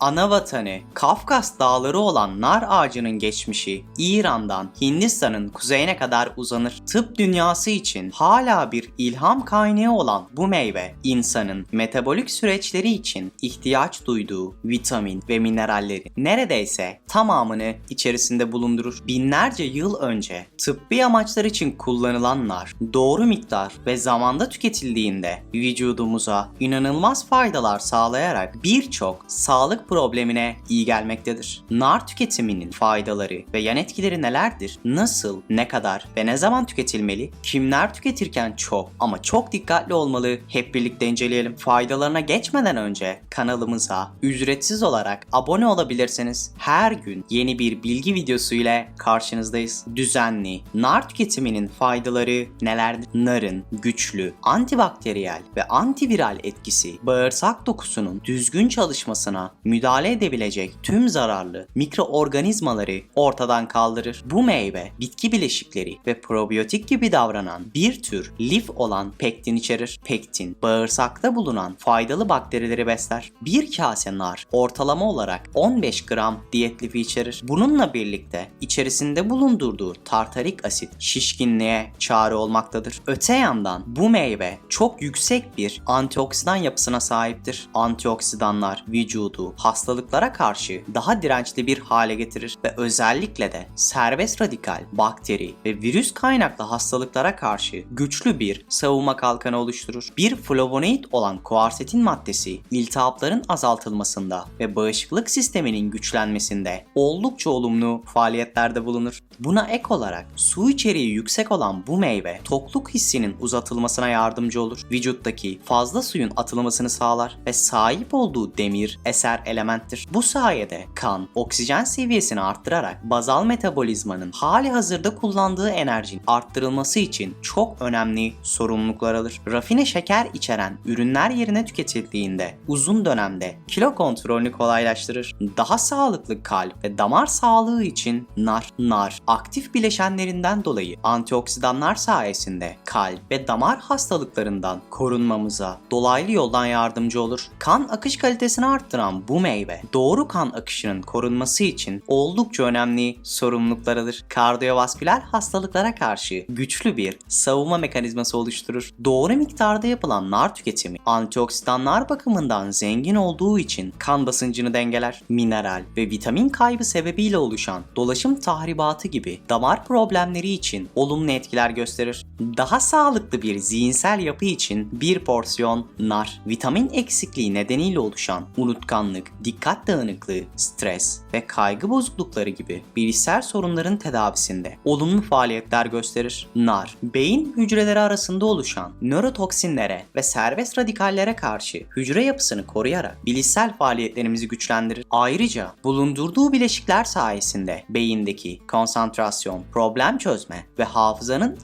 Ana vatanı Kafkas dağları olan nar ağacının geçmişi İran'dan Hindistan'ın kuzeyine kadar uzanır. Tıp dünyası için hala bir ilham kaynağı olan bu meyve insanın metabolik süreçleri için ihtiyaç duyduğu vitamin ve mineralleri neredeyse tamamını içerisinde bulundurur. Binlerce yıl önce tıbbi amaçlar için kullanılan nar doğru miktar ve zamanda tüketildiğinde vücudumuza inanılmaz faydalar sağlayarak birçok sağlık problemine iyi gelmektedir. Nar tüketiminin faydaları ve yan etkileri nelerdir? Nasıl, ne kadar ve ne zaman tüketilmeli? Kimler tüketirken çok ama çok dikkatli olmalı? Hep birlikte inceleyelim. Faydalarına geçmeden önce kanalımıza ücretsiz olarak abone olabilirsiniz. Her gün yeni bir bilgi videosu ile karşınızdayız. Düzenli nar tüketiminin faydaları nelerdir? Narın güçlü antibakteriyel ve antiviral etkisi bağırsak dokusunun düzgün çalışmasına müdahale edebilecek tüm zararlı mikroorganizmaları ortadan kaldırır. Bu meyve bitki bileşikleri ve probiyotik gibi davranan bir tür lif olan pektin içerir. Pektin bağırsakta bulunan faydalı bakterileri besler. Bir kase nar ortalama olarak 15 gram diyet lifi içerir. Bununla birlikte içerisinde bulundurduğu tartarik asit şişkinliğe çare olmaktadır. Öte yandan bu meyve çok yüksek bir antioksidan yapısına sahiptir. Antioksidanlar vücudu hastalıklara karşı daha dirençli bir hale getirir ve özellikle de serbest radikal, bakteri ve virüs kaynaklı hastalıklara karşı güçlü bir savunma kalkanı oluşturur. Bir flavonoid olan kuarsetin maddesi iltihapların azaltılmasında ve bağışıklık sisteminin güçlenmesinde oldukça olumlu faaliyetlerde bulunur. Buna ek olarak su içeriği yüksek olan bu meyve tokluk hissinin uzatılmasına yardımcı olur. Vücuttaki fazla suyun atılmasını sağlar ve sahip olduğu demir eser elementtir. Bu sayede kan oksijen seviyesini arttırarak bazal metabolizmanın hali hazırda kullandığı enerjinin arttırılması için çok önemli sorumluluklar alır. Rafine şeker içeren ürünler yerine tüketildiğinde uzun dönemde kilo kontrolünü kolaylaştırır. Daha sağlıklı kalp ve damar sağlığı için nar, nar aktif bileşenlerinden dolayı antioksidanlar sayesinde kalp ve damar hastalıklarından korunmamıza dolaylı yoldan yardımcı olur. Kan akış kalitesini arttıran bu meyve doğru kan akışının korunması için oldukça önemli sorumluluklar alır. Kardiyovasküler hastalıklara karşı güçlü bir savunma mekanizması oluşturur. Doğru miktarda yapılan nar tüketimi antioksidanlar bakımından zengin olduğu için kan basıncını dengeler. Mineral ve vitamin kaybı sebebiyle oluşan dolaşım tahribatı gibi damar problemleri için olumlu etkiler gösterir. Daha sağlıklı bir zihinsel yapı için bir porsiyon nar, vitamin eksikliği nedeniyle oluşan unutkanlık, dikkat dağınıklığı, stres ve kaygı bozuklukları gibi bilişsel sorunların tedavisinde olumlu faaliyetler gösterir. Nar, beyin hücreleri arasında oluşan nörotoksinlere ve serbest radikallere karşı hücre yapısını koruyarak bilişsel faaliyetlerimizi güçlendirir. Ayrıca bulundurduğu bileşikler sayesinde beyindeki konsantrasyon, problem çözme ve hafızanın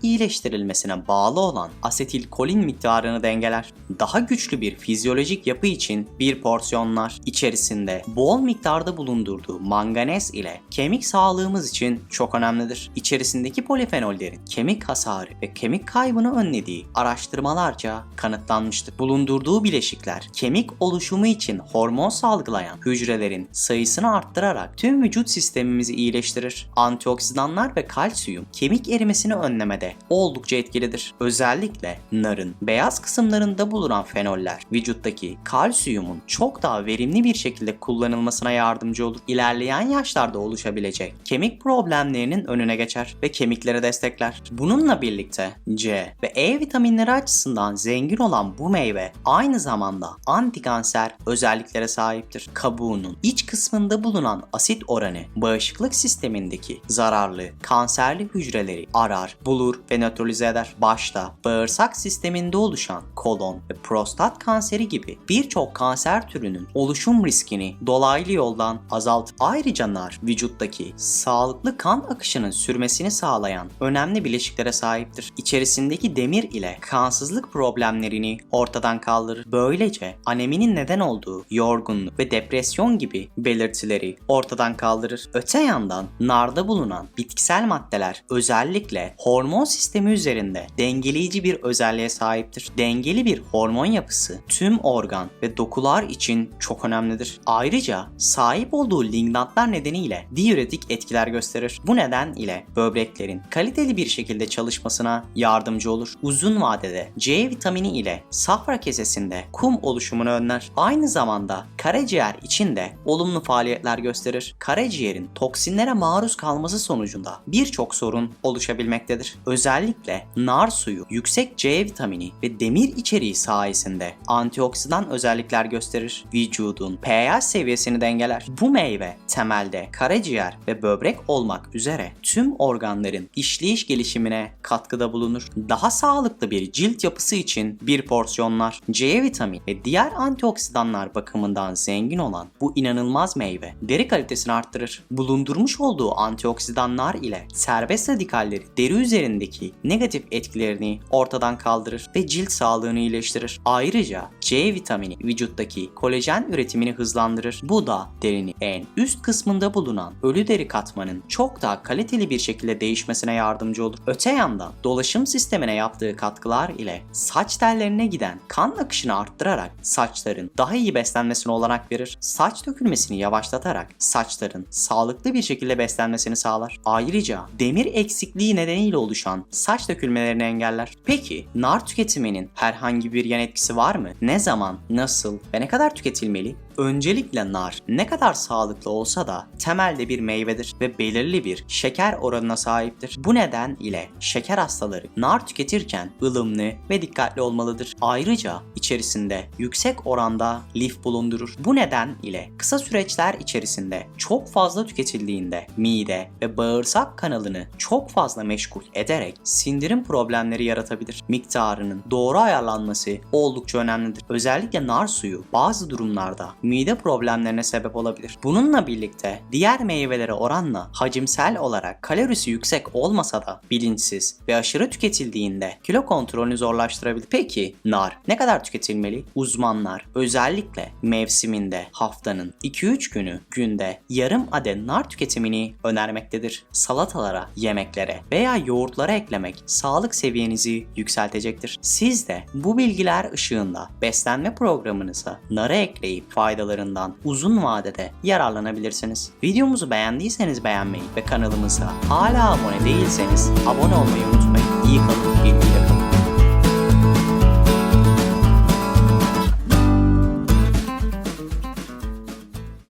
iyileştirilmesine bağlı olan asetilkolin miktarını dengeler. Daha güçlü bir fizyolojik yapı için bir porsiyonlar içerisinde bol miktarda bulundurduğu manganez ile kemik sağlığımız için çok önemlidir. İçerisindeki polifenollerin kemik hasarı ve kemik kaybını önlediği araştırmalarca kanıtlanmıştır. Bulundurduğu bileşikler kemik oluşumu için hormon salgılayan hücrelerin sayısını arttırarak tüm vücut sistemimizi iyileştirir. Antioksidanlar ve kalsiyum kemik erimesini önlemede oldukça etkilidir. Özellikle narın beyaz kısımlarında bulunan fenoller vücuttaki kalsiyumun çok daha verimli bir şekilde kullanılmasına yardımcı olur. İlerleyen yaşlarda oluşabilecek kemik problemlerinin önüne geçer ve kemikleri destekler. Bununla birlikte C ve E vitaminleri açısından zengin olan bu meyve aynı zamanda antikanser özelliklere sahiptir. Kabuğunun iç kısmında bulunan asit oranı bağışıklık sistemindeki zararlı kanserli hücreleri arar, bulur ve nötralize eder. Başta bağırsak sisteminde oluşan kolon ve prostat kanseri gibi birçok kanser türünün oluşum riskini dolaylı yoldan azaltır. Ayrıca nar vücuttaki sağlıklı kan akışının sürmesini sağlayan önemli bileşiklere sahiptir. İçerisindeki demir ile kansızlık problemlerini ortadan kaldırır. Böylece aneminin neden olduğu yorgunluk ve depresyon gibi belirtileri ortadan kaldırır. Öte yandan narda bulunan bitkisel maddeler özellikle hormon sistemi üzerinde üzerinde dengeleyici bir özelliğe sahiptir. Dengeli bir hormon yapısı tüm organ ve dokular için çok önemlidir. Ayrıca sahip olduğu lignantlar nedeniyle diüretik etkiler gösterir. Bu neden ile böbreklerin kaliteli bir şekilde çalışmasına yardımcı olur. Uzun vadede C vitamini ile safra kesesinde kum oluşumunu önler. Aynı zamanda karaciğer için de olumlu faaliyetler gösterir. Karaciğerin toksinlere maruz kalması sonucunda birçok sorun oluşabilmektedir. Özellikle nar suyu yüksek C vitamini ve demir içeriği sayesinde antioksidan özellikler gösterir. Vücudun pH seviyesini dengeler. Bu meyve temelde karaciğer ve böbrek olmak üzere tüm organların işleyiş gelişimine katkıda bulunur. Daha sağlıklı bir cilt yapısı için bir porsiyonlar C vitamini ve diğer antioksidanlar bakımından zengin olan bu inanılmaz meyve deri kalitesini arttırır. Bulundurmuş olduğu antioksidanlar ile serbest radikalleri deri üzerindeki negatif etkilerini ortadan kaldırır ve cilt sağlığını iyileştirir. Ayrıca C vitamini vücuttaki kolajen üretimini hızlandırır. Bu da derinin en üst kısmında bulunan ölü deri katmanın çok daha kaliteli bir şekilde değişmesine yardımcı olur. Öte yandan dolaşım sistemine yaptığı katkılar ile saç tellerine giden kan akışını arttırarak saçların daha iyi beslenmesine olanak verir. Saç dökülmesini yavaşlatarak saçların sağlıklı bir şekilde beslenmesini sağlar. Ayrıca demir eksikliği nedeniyle oluşan saç dökülmelerini engeller. Peki nar tüketiminin herhangi bir yan etkisi var mı? Ne zaman, nasıl ve ne kadar tüketilmeli? Öncelikle nar ne kadar sağlıklı olsa da temelde bir meyvedir ve belirli bir şeker oranına sahiptir. Bu neden ile şeker hastaları nar tüketirken ılımlı ve dikkatli olmalıdır. Ayrıca içerisinde yüksek oranda lif bulundurur. Bu neden ile kısa süreçler içerisinde çok fazla tüketildiğinde mide ve bağırsak kanalını çok fazla meşgul ederek sindirim problemleri yaratabilir. Miktarının doğru ayarlanması oldukça önemlidir. Özellikle nar suyu bazı durumlarda mide problemlerine sebep olabilir. Bununla birlikte diğer meyvelere oranla hacimsel olarak kalorisi yüksek olmasa da bilinçsiz ve aşırı tüketildiğinde kilo kontrolünü zorlaştırabilir. Peki nar ne kadar tüketilmeli? Uzmanlar özellikle mevsiminde haftanın 2-3 günü günde yarım adet nar tüketimini önermektedir. Salatalara, yemeklere veya yoğurtlara eklemek sağlık seviyenizi yükseltecektir. Siz de bu bilgiler ışığında beslenme programınıza narı ekleyip faydalarından uzun vadede yararlanabilirsiniz. Videomuzu beğendiyseniz beğenmeyi ve kanalımıza hala abone değilseniz abone olmayı unutmayın. İyi kalın.